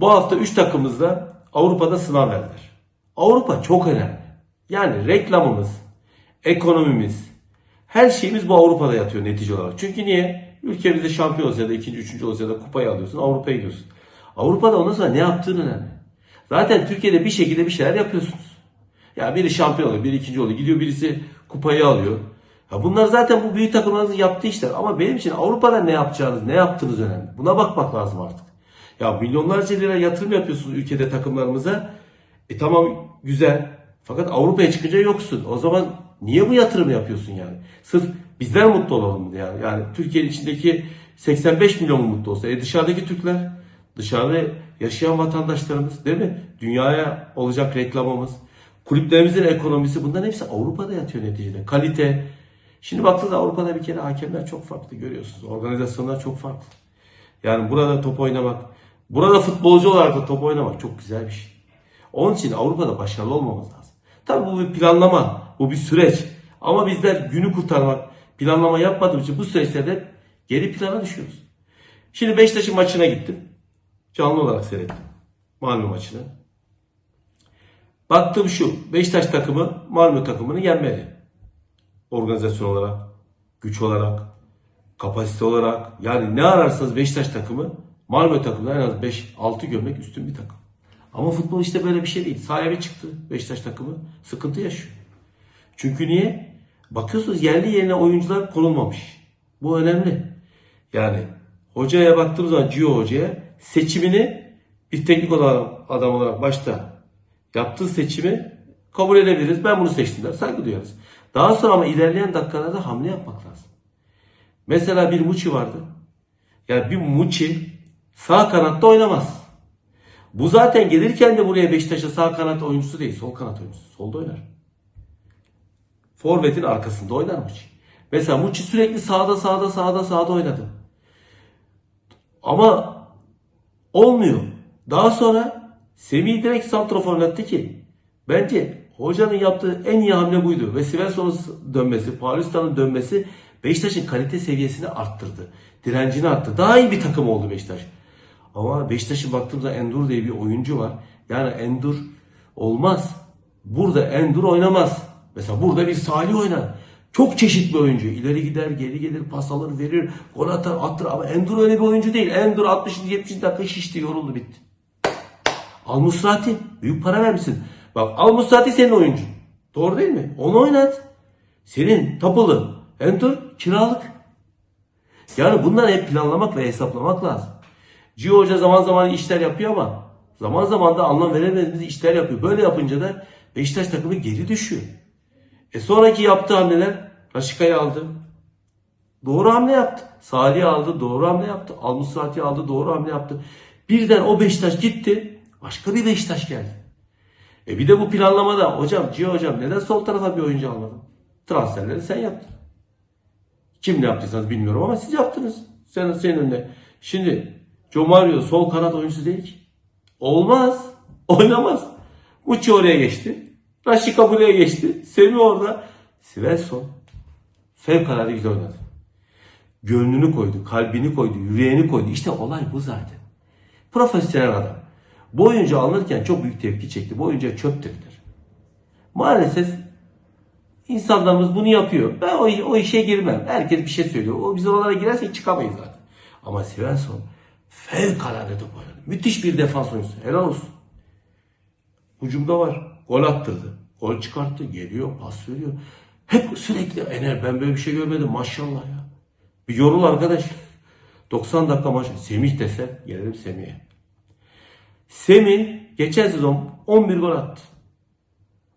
Bu hafta 3 takımımız da Avrupa'da sınav verdiler. Avrupa çok önemli. Yani reklamımız, ekonomimiz, her şeyimiz bu Avrupa'da yatıyor netice olarak. Çünkü niye? Ülkemizde şampiyon olsa ya da ikinci, üçüncü olsa ya da kupayı alıyorsun, Avrupa'ya gidiyorsun. Avrupa'da ondan sonra ne yaptığın önemli. Zaten Türkiye'de bir şekilde bir şeyler yapıyorsunuz. Ya biri şampiyon oluyor, biri ikinci oluyor. Gidiyor birisi kupayı alıyor. Ya bunlar zaten bu büyük takımlarınızın yaptığı işler. Ama benim için Avrupa'da ne yapacağınız, ne yaptığınız önemli. Buna bakmak lazım artık. Ya milyonlarca lira yatırım yapıyorsunuz ülkede takımlarımıza. E tamam güzel. Fakat Avrupa'ya çıkınca yoksun. O zaman niye bu yatırımı yapıyorsun yani? Sırf bizler mutlu olalım diye. Yani, yani Türkiye'nin içindeki 85 milyon mu mutlu olsa. E dışarıdaki Türkler, dışarıda yaşayan vatandaşlarımız değil mi? Dünyaya olacak reklamımız, kulüplerimizin ekonomisi bunların hepsi Avrupa'da yatıyor neticede. Kalite. Şimdi baktığınızda Avrupa'da bir kere hakemler çok farklı görüyorsunuz. Organizasyonlar çok farklı. Yani burada top oynamak, burada futbolcu olarak da top oynamak çok güzel bir şey. Onun için Avrupa'da başarılı olmamız lazım. Tabii bu bir planlama, bu bir süreç. Ama bizler günü kurtarmak, planlama yapmadığımız için bu süreçlerde geri plana düşüyoruz. Şimdi Beşiktaş'ın maçına gittim. Canlı olarak seyrettim. Malmö maçını. Baktım şu, Beşiktaş takımı Malmö takımını yenmeli. Organizasyon olarak, güç olarak, kapasite olarak. Yani ne ararsanız Beşiktaş takımı Malmö takımından en az 5-6 gömlek üstün bir takım. Ama futbol işte böyle bir şey değil. Sahaya çıktı Beşiktaş takımı. Sıkıntı yaşıyor. Çünkü niye? Bakıyorsunuz yerli yerine oyuncular konulmamış. Bu önemli. Yani hocaya baktığımız zaman Gio hocaya seçimini bir teknik olarak adam olarak başta yaptığı seçimi kabul edebiliriz. Ben bunu seçtim der. Saygı duyarız. Daha sonra ama ilerleyen dakikalarda hamle yapmak lazım. Mesela bir Muçi vardı. Yani bir Muçi sağ kanatta oynamaz. Bu zaten gelirken de buraya Beşiktaş'a sağ kanat oyuncusu değil, sol kanat oyuncusu. Solda oynar. Forvet'in arkasında oynar Muçi. Mesela Muçi sürekli sağda sağda sağda sağda oynadı. Ama olmuyor. Daha sonra Semih direkt santrafor oynattı ki bence hocanın yaptığı en iyi hamle buydu. Ve Svensson'un dönmesi, Paulista'nın dönmesi Beşiktaş'ın kalite seviyesini arttırdı. Direncini arttırdı. Daha iyi bir takım oldu Beşiktaş. Ama Beşiktaş'ın baktığımızda Endur diye bir oyuncu var. Yani Endur olmaz. Burada Endur oynamaz. Mesela burada bir Salih oynar. Çok çeşitli oyuncu. İleri gider, geri gelir, pas alır, verir, gol atar, attır. Ama Endur öyle bir oyuncu değil. Endur 60. 70. dakika şişti, yoruldu, bitti. Al Musrati. Büyük para vermişsin. Bak Al Musrati senin oyuncun. Doğru değil mi? Onu oynat. Senin tapılı. Endur kiralık. Yani bunları hep planlamak ve hesaplamak lazım. Gio Hoca zaman zaman işler yapıyor ama zaman zaman da anlam veremediğimiz işler yapıyor. Böyle yapınca da Beşiktaş takımı geri düşüyor. E sonraki yaptığı hamleler Raşika'yı aldı. Doğru hamle yaptı. Salih'i aldı. Doğru hamle yaptı. Almusrati aldı. Doğru hamle yaptı. Birden o Beşiktaş gitti. Başka bir Beşiktaş geldi. E bir de bu planlamada hocam Gio hocam neden sol tarafa bir oyuncu almadın? Transferleri sen yaptın. Kim ne yaptıysanız bilmiyorum ama siz yaptınız. Senin, senin önünde. Şimdi Joe Mario sol kanat oyuncusu değil ki. Olmaz. Oynamaz. Muçi oraya geçti. Raşika buraya geçti. Semih orada. Svensson fevkalade güzel oynadı. Gönlünü koydu, kalbini koydu, yüreğini koydu. İşte olay bu zaten. Profesyonel adam. Bu oyuncu alınırken çok büyük tepki çekti. Bu oyuncuya çöp döktüler. Maalesef insanlarımız bunu yapıyor. Ben o, o işe girmem. Herkes bir şey söylüyor. O biz oralara girersek çıkamayız zaten. Ama Svensson fevkalade top oynadı. Müthiş bir defans oyuncusu. Helal olsun. Hücumda var. Gol attırdı. Gol çıkarttı. Geliyor. Pas veriyor. Hep sürekli ener. Ben böyle bir şey görmedim. Maşallah ya. Bir yorul arkadaş. 90 dakika maç. Semih dese gelelim Semih'e. Semih geçen sezon 11 gol attı.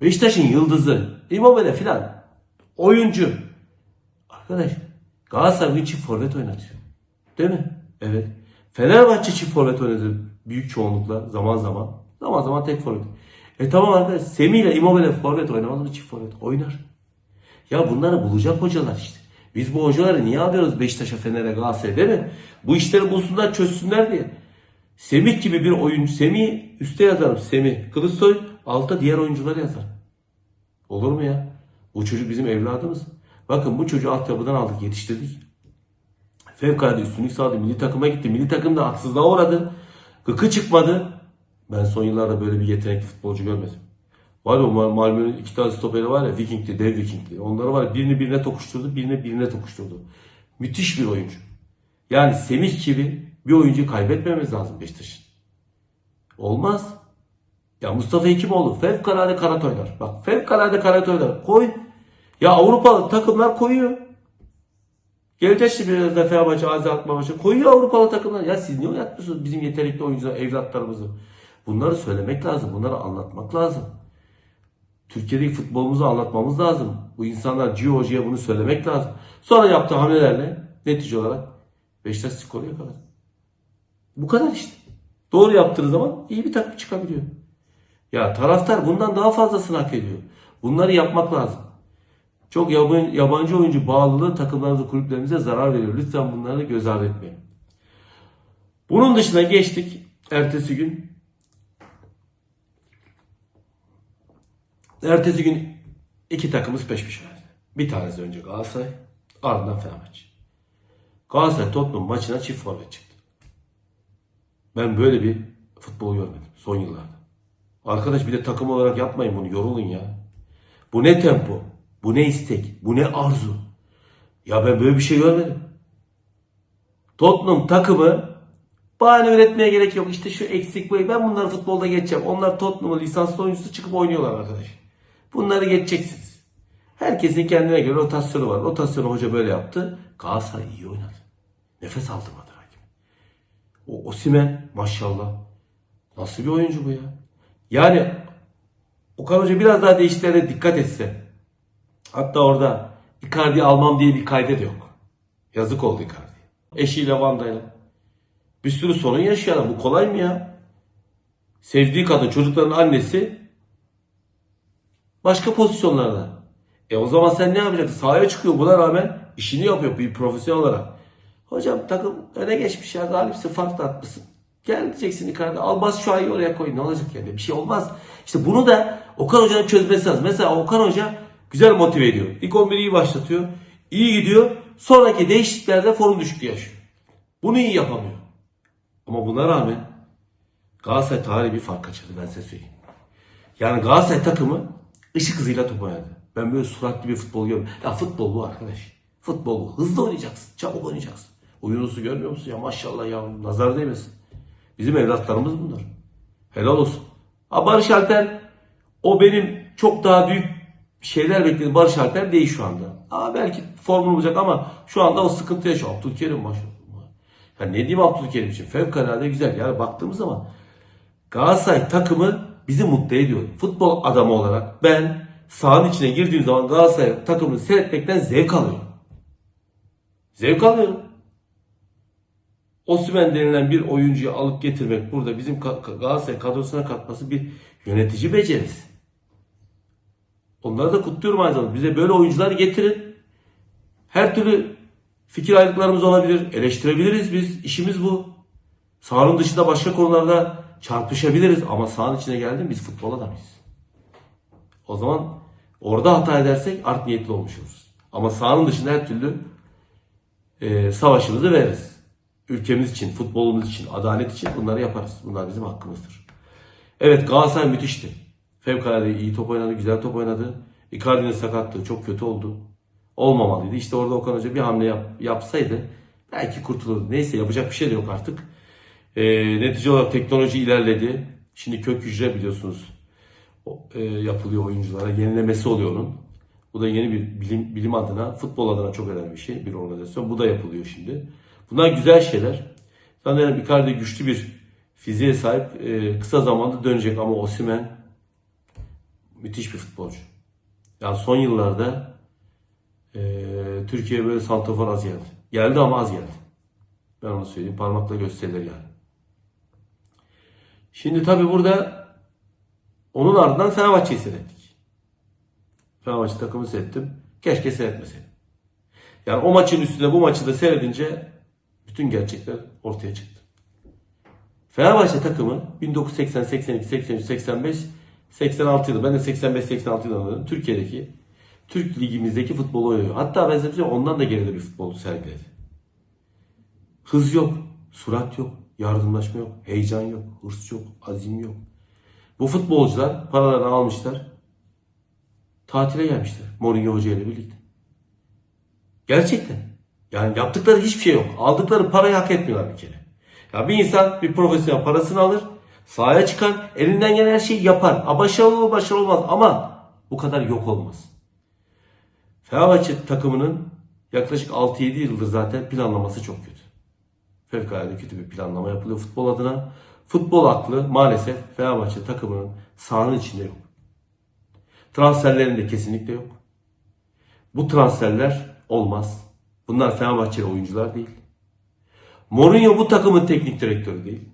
Beşiktaş'ın yıldızı. Immobile filan. Oyuncu. Arkadaş Galatasaray çift forvet oynatıyor. Değil mi? Evet. Fenerbahçe çift forvet oynadı büyük çoğunlukla zaman zaman. Zaman zaman tek forvet. E tamam arkadaş Semih ile Immobile forvet oynamaz mı çift forvet? Oynar. Ya bunları bulacak hocalar işte. Biz bu hocaları niye alıyoruz Beşiktaş'a, Fener'e, Galatasaray'a değil mi? Bu işleri bulsunlar, çözsünler diye. Semih gibi bir oyuncu, Semih üste yazarım Semih. Kılıçsoy altta diğer oyuncuları yazar. Olur mu ya? Bu çocuk bizim evladımız. Bakın bu çocuğu altyapıdan aldık, yetiştirdik. Fevkalade üstünlük sağladı. Milli takıma gitti. Milli takım da haksızlığa uğradı. Gıkı çıkmadı. Ben son yıllarda böyle bir yetenekli futbolcu görmedim. Var ya Mal- Malmö'nün iki tane stoperi var ya Vikingli, dev Vikingli. Onları var ya birini birine tokuşturdu, birini birine tokuşturdu. Müthiş bir oyuncu. Yani Semih gibi bir oyuncu kaybetmememiz lazım Beşiktaş'ın. Olmaz. Ya Mustafa Hekimoğlu fevkalade kanat oynar. Bak fevkalade kanat oynar. Koy. Ya Avrupalı takımlar koyuyor. Geleceğiz şimdi Fenerbahçe, Azi Akbabaşı. Koyuyor Avrupalı takımlar. Ya siz niye oynatmıyorsunuz bizim yetenekli oyuncular, evlatlarımızı? Bunları söylemek lazım. Bunları anlatmak lazım. Türkiye'deki futbolumuzu anlatmamız lazım. Bu insanlar Gio Hoca'ya bunu söylemek lazım. Sonra yaptığı hamlelerle netice olarak Beşiktaş skoru yakaladı. Bu kadar işte. Doğru yaptığı zaman iyi bir takım çıkabiliyor. Ya taraftar bundan daha fazlasını hak ediyor. Bunları yapmak lazım. Çok yabancı, oyuncu bağlılığı takımlarımıza, kulüplerimize zarar veriyor. Lütfen bunları göz ardı etmeyin. Bunun dışına geçtik. Ertesi gün Ertesi gün iki takımız peş peşe verdi. Bir tanesi önce Galatasaray, ardından Fenerbahçe. Galatasaray Tottenham maçına çift forvet çıktı. Ben böyle bir futbol görmedim son yıllarda. Arkadaş bir de takım olarak yapmayın bunu yorulun ya. Bu ne tempo? Bu ne istek? Bu ne arzu? Ya ben böyle bir şey görmedim. Tottenham takımı bahane üretmeye gerek yok. İşte şu eksik bu. Ben bunları futbolda geçeceğim. Onlar Tottenham'ın lisanslı oyuncusu çıkıp oynuyorlar arkadaş. Bunları geçeceksiniz. Herkesin kendine göre rotasyonu var. Rotasyonu hoca böyle yaptı. Galatasaray iyi oynadı. Nefes aldırmadı hakim. O Osimen maşallah. Nasıl bir oyuncu bu ya? Yani Okan Hoca biraz daha değişikliklere dikkat etse. Hatta orada Icardi almam diye bir kaydet yok. Yazık oldu Icardi. Eşiyle Vanda'yla. Bir sürü sorun yaşıyor. Bu kolay mı ya? Sevdiği kadın, çocukların annesi başka pozisyonlarda. E o zaman sen ne yapacaksın? Sahaya çıkıyor buna rağmen işini yapıyor bir profesyonel olarak. Hocam takım öne geçmiş ya galipsin farklı atmışsın. Gel diyeceksin Icardi al bas şu ayı oraya koy ne olacak yani bir şey olmaz. İşte bunu da Okan Hoca'nın çözmesi lazım. Mesela Okan Hoca güzel motive ediyor. İlk 11'i iyi başlatıyor. iyi gidiyor. Sonraki değişikliklerde form düşüklüğü yaşıyor. Bunu iyi yapamıyor. Ama buna rağmen Galatasaray tarihi bir fark kaçırdı ben size söyleyeyim. Yani Galatasaray takımı ışık hızıyla top oynadı. Ben böyle suratlı bir futbol görmedim. Ya futbol bu arkadaş. Futbol bu. Hızlı oynayacaksın. Çabuk oynayacaksın. O Yunus'u görmüyor musun? Ya maşallah ya nazar değmesin. Bizim evlatlarımız bunlar. Helal olsun. Ha Barış Alper o benim çok daha büyük şeyler beklediğim Barış Alper değil şu anda. Aa belki formunu bulacak ama şu anda o sıkıntı yaşıyor. Abdülkerim maşallah. Ya ne diyeyim Abdülkerim için? Fevkalade güzel. Yani baktığımız zaman Galatasaray takımı bizi mutlu ediyor. Futbol adamı olarak ben sahanın içine girdiğim zaman Galatasaray takımını seyretmekten zevk alıyorum. Zevk alıyorum. Osimhen denilen bir oyuncuyu alıp getirmek burada bizim Galatasaray kadrosuna katması bir yönetici becerisi. Onları da kutluyorum aynı zamanda. Bize böyle oyuncular getirin. Her türlü fikir ayrılıklarımız olabilir. Eleştirebiliriz biz. İşimiz bu. Sahanın dışında başka konularda çarpışabiliriz. Ama sahanın içine geldim biz futbol adamıyız. O zaman orada hata edersek art niyetli olmuş. Ama sahanın dışında her türlü e, savaşımızı veririz. Ülkemiz için, futbolumuz için, adalet için bunları yaparız. Bunlar bizim hakkımızdır. Evet Galatasaray müthişti. Fevkalade iyi top oynadı, güzel top oynadı. Icardi'nin sakatlığı çok kötü oldu. Olmamalıydı. İşte orada Okan Hoca bir hamle yap- yapsaydı belki kurtulurdu. Neyse yapacak bir şey de yok artık. E, netice olarak teknoloji ilerledi. Şimdi kök hücre biliyorsunuz e, yapılıyor oyunculara. Yenilemesi oluyor onun. Bu da yeni bir bilim, bilim adına, futbol adına çok önemli bir şey. Bir organizasyon. Bu da yapılıyor şimdi. Bunlar güzel şeyler. Sanırım Icardi güçlü bir fiziğe sahip. e, kısa zamanda dönecek ama Osimhen müthiş bir futbolcu. Yani son yıllarda e, Türkiye'ye böyle santrafor az geldi. Geldi ama az geldi. Ben onu söyleyeyim. Parmakla gösterilir yani. Şimdi tabii burada onun ardından Fenerbahçe'yi seyrettik. Fenerbahçe takımı seyrettim. Keşke seyretmeseydim. Yani o maçın üstüne bu maçı da seyredince bütün gerçekler ortaya çıktı. Fenerbahçe takımı 1980, 82, 83, 85, 86 yılı. Ben de 85, 86 yılında oynadım. Türkiye'deki Türk ligimizdeki futbolu oynuyor. Hatta ben size ondan da geride bir futbol sergiledi. Hız yok, surat yok, Yardımlaşma yok. Heyecan yok. Hırs yok. Azim yok. Bu futbolcular paralarını almışlar. Tatile gelmişler. Mourinho Hoca ile birlikte. Gerçekten. Yani yaptıkları hiçbir şey yok. Aldıkları parayı hak etmiyorlar bir kere. Ya bir insan bir profesyonel parasını alır, sahaya çıkar, elinden gelen her şeyi yapar. Ha başarılı olur, başarılı olmaz ama bu kadar yok olmaz. Fenerbahçe takımının yaklaşık 6-7 yıldır zaten planlaması çok kötü. Fevkalade kötü bir planlama yapılıyor futbol adına. Futbol aklı maalesef Fenerbahçe takımının sahanın içinde yok. Transferlerinde kesinlikle yok. Bu transferler olmaz. Bunlar Fenerbahçeli oyuncular değil. Mourinho bu takımın teknik direktörü değil.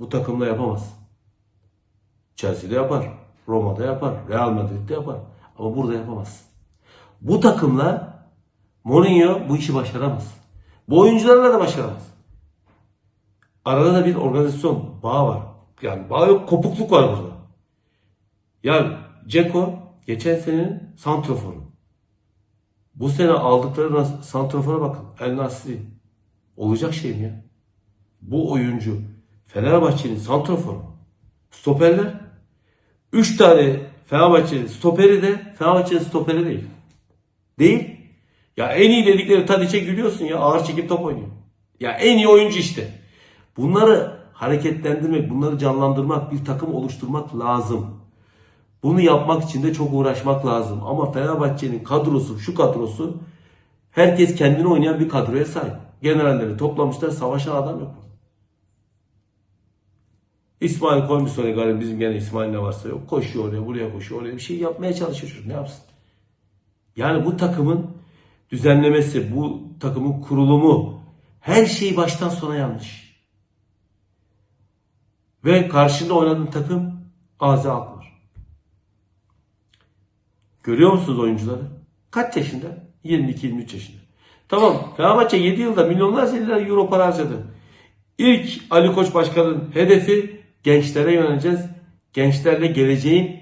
Bu takımla yapamaz. Chelsea'de yapar. Roma'da yapar. Real Madrid'de yapar. Ama burada yapamaz. Bu takımla Mourinho bu işi başaramaz. Bu oyuncularla da başaramaz. Arada da bir organizasyon bağ var. Yani bağ yok, kopukluk var burada. Ya Ceko geçen senenin santroforu. Bu sene aldıkları santrofora bakın. El Nasri. Olacak şey mi ya? Bu oyuncu Fenerbahçe'nin santroforu. Stoperler. Üç tane Fenerbahçe'nin stoperi de Fenerbahçe'nin stoperi değil. Değil. Ya en iyi dedikleri Tadiç'e gülüyorsun ya. Ağır çekim top oynuyor. Ya en iyi oyuncu işte. Bunları hareketlendirmek, bunları canlandırmak, bir takım oluşturmak lazım. Bunu yapmak için de çok uğraşmak lazım. Ama Fenerbahçe'nin kadrosu, şu kadrosu herkes kendini oynayan bir kadroya sahip. Generalleri toplamışlar, savaşan adam yok. İsmail koymuş sonra galiba bizim gene İsmail ne varsa yok. Koşuyor oraya, buraya koşuyor, oraya bir şey yapmaya çalışıyor çocuk. Ne yapsın? Yani bu takımın düzenlemesi, bu takımın kurulumu her şey baştan sona yanlış. Ve karşında oynadığın takım Azi Alkmaar. Görüyor musunuz oyuncuları? Kaç yaşında? 22-23 yaşında. Tamam Fenerbahçe 7 yılda milyonlarca lira euro para harcadı. İlk Ali Koç Başkan'ın hedefi gençlere yöneleceğiz. Gençlerle geleceğin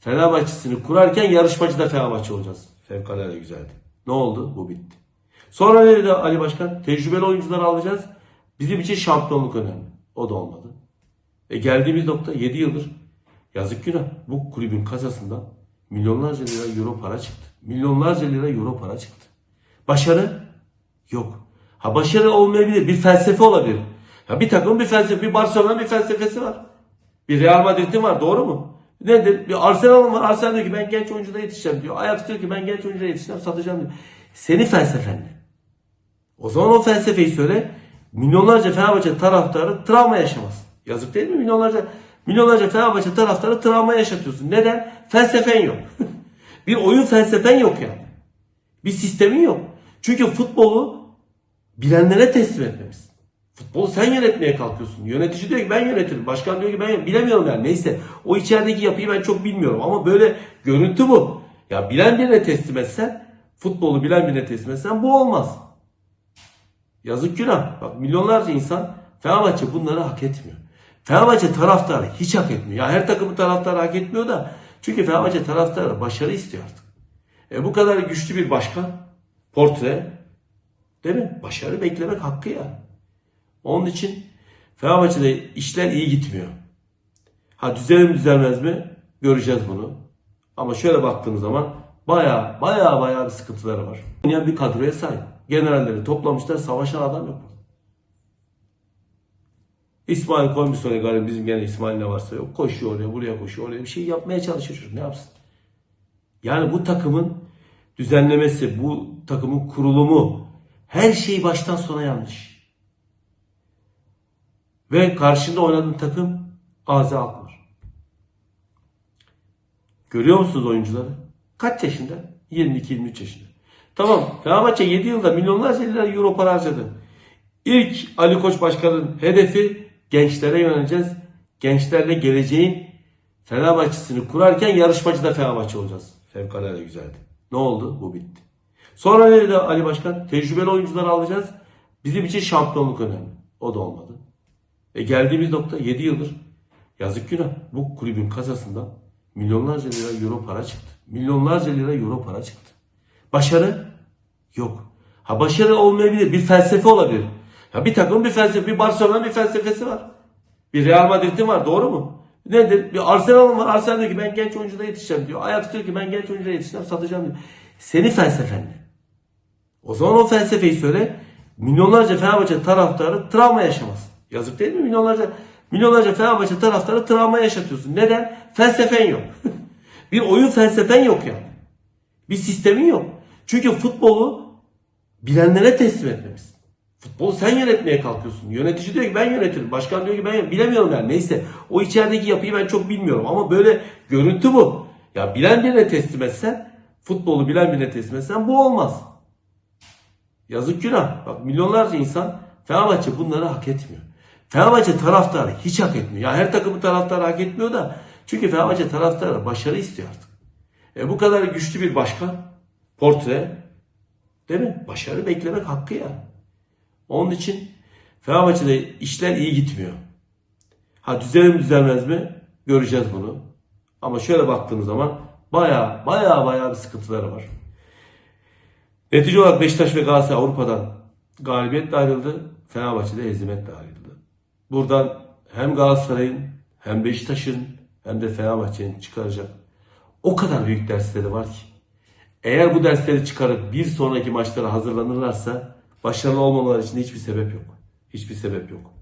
Fenerbahçe'sini kurarken yarışmacı da Fenerbahçe olacağız. Fevkalade güzeldi. Ne oldu? Bu bitti. Sonra ne dedi Ali Başkan? Tecrübeli oyuncuları alacağız. Bizim için şampiyonluk önemli. O da olmadı. E geldiğimiz nokta 7 yıldır yazık günah. Bu kulübün kasasından milyonlarca lira euro para çıktı. Milyonlarca lira euro para çıktı. Başarı yok. Ha başarı olmayabilir. Bir felsefe olabilir. Ya bir takımın bir felsefe, bir Barcelona'nın bir felsefesi var. Bir Real Madrid'in var. Doğru mu? Nedir? Bir Arsenal'ın var. Arsenal diyor ki ben genç oyuncuda yetişeceğim diyor. Ajax diyor ki ben genç oyuncuda yetişeceğim, satacağım diyor. Senin felsefen ne? O zaman o felsefeyi söyle. Milyonlarca Fenerbahçe taraftarı travma yaşamaz. Yazık değil mi? Milyonlarca milyonlarca Fenerbahçe taraftarı travma yaşatıyorsun. Neden? Felsefen yok. bir oyun felsefen yok yani. Bir sistemin yok. Çünkü futbolu bilenlere teslim etmemişsin. Futbolu sen yönetmeye kalkıyorsun. Yönetici diyor ki ben yönetirim. Başkan diyor ki ben bilemiyorum yani. Neyse. O içerideki yapıyı ben çok bilmiyorum. Ama böyle görüntü bu. Ya bilen birine teslim etsen, futbolu bilen birine teslim etsen bu olmaz. Yazık günah. Bak milyonlarca insan Fenerbahçe bunları hak etmiyor. Fenerbahçe taraftarı hiç hak etmiyor. Ya her takımın taraftarı hak etmiyor da çünkü Fenerbahçe taraftarı başarı istiyor artık. E bu kadar güçlü bir başkan portre değil mi? Başarı beklemek hakkı ya. Onun için Fenerbahçe'de işler iyi gitmiyor. Ha düzelir mi düzelmez mi? Göreceğiz bunu. Ama şöyle baktığımız zaman baya baya baya bir sıkıntıları var. Oynayan bir kadroya sahip. Generalleri toplamışlar savaşan adam yok. İsmail koymuş sonra galiba bizim gene İsmail ne varsa yok. Koşuyor oraya buraya koşuyor oraya bir şey yapmaya çalışıyor çocuk. Ne yapsın? Yani bu takımın düzenlemesi, bu takımın kurulumu her şey baştan sona yanlış. Ve karşında oynadığın takım Azi Alkmaar. Görüyor musunuz oyuncuları? Kaç yaşında? 22-23 yaşında. Tamam Fenerbahçe 7 yılda milyonlarca lira euro para harcadı. İlk Ali Koç Başkan'ın hedefi gençlere yöneleceğiz. Gençlerle geleceğin Fenerbahçe'sini kurarken yarışmacı da Fenerbahçe olacağız. Fevkalade güzeldi. Ne oldu? Bu bitti. Sonra ne dedi Ali Başkan? Tecrübeli oyuncuları alacağız. Bizim için şampiyonluk önemli. O da olmadı. E geldiğimiz nokta 7 yıldır yazık günah. Bu kulübün kasasından milyonlarca lira euro para çıktı. Milyonlarca lira euro para çıktı. Başarı yok. Ha başarı olmayabilir. Bir felsefe olabilir. Ya bir takımın bir felsefe, bir Barcelona'nın bir felsefesi var. Bir Real Madrid'in var doğru mu? Nedir? Bir Arsenal'ın var. Arsenal diyor ki ben genç oyuncuda yetişeceğim diyor. Ajax diyor ki ben genç oyuncuda yetişeceğim satacağım diyor. Senin felsefen ne? O zaman o felsefeyi söyle. Milyonlarca Fenerbahçe taraftarı travma yaşamasın. Yazık değil mi? Milyonlarca milyonlarca Fenerbahçe taraftarı travma yaşatıyorsun. Neden? Felsefen yok. bir oyun felsefen yok yani. Bir sistemin yok. Çünkü futbolu bilenlere teslim etmemiz. Futbolu sen yönetmeye kalkıyorsun. Yönetici diyor ki ben yönetirim. Başkan diyor ki ben yönetirim. bilemiyorum yani neyse. O içerideki yapıyı ben çok bilmiyorum ama böyle görüntü bu. Ya bilen birine teslim etsen, futbolu bilen birine teslim etsen bu olmaz. Yazık günah. Bak milyonlarca insan Fenerbahçe bunları hak etmiyor. Fenerbahçe taraftarı hiç hak etmiyor. Ya her takımın taraftarı hak etmiyor da çünkü Fenerbahçe taraftarı başarı istiyor artık. E bu kadar güçlü bir başkan, portre, değil mi? Başarı beklemek hakkı ya. Onun için Fenerbahçe'de işler iyi gitmiyor. Ha düzelir mi düzelmez mi? Göreceğiz bunu. Ama şöyle baktığımız zaman baya baya baya bir sıkıntıları var. Netice olarak Beşiktaş ve Galatasaray Avrupa'dan galibiyetle ayrıldı. Fenerbahçe'de hezimetle ayrıldı. Buradan hem Galatasaray'ın hem Beşiktaş'ın hem de Fenerbahçe'nin çıkaracak o kadar büyük dersleri var ki. Eğer bu dersleri çıkarıp bir sonraki maçlara hazırlanırlarsa başarılı olmamaları için hiçbir sebep yok. Hiçbir sebep yok.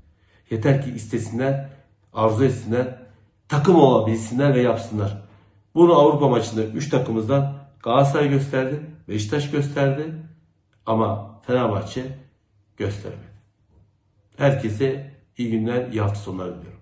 Yeter ki istesinler, arzu etsinler, takım olabilsinler ve yapsınlar. Bunu Avrupa maçında 3 takımızdan Galatasaray gösterdi, Beşiktaş gösterdi ama Fenerbahçe göstermedi. Herkese iyi günler, iyi hafta sonları diliyorum.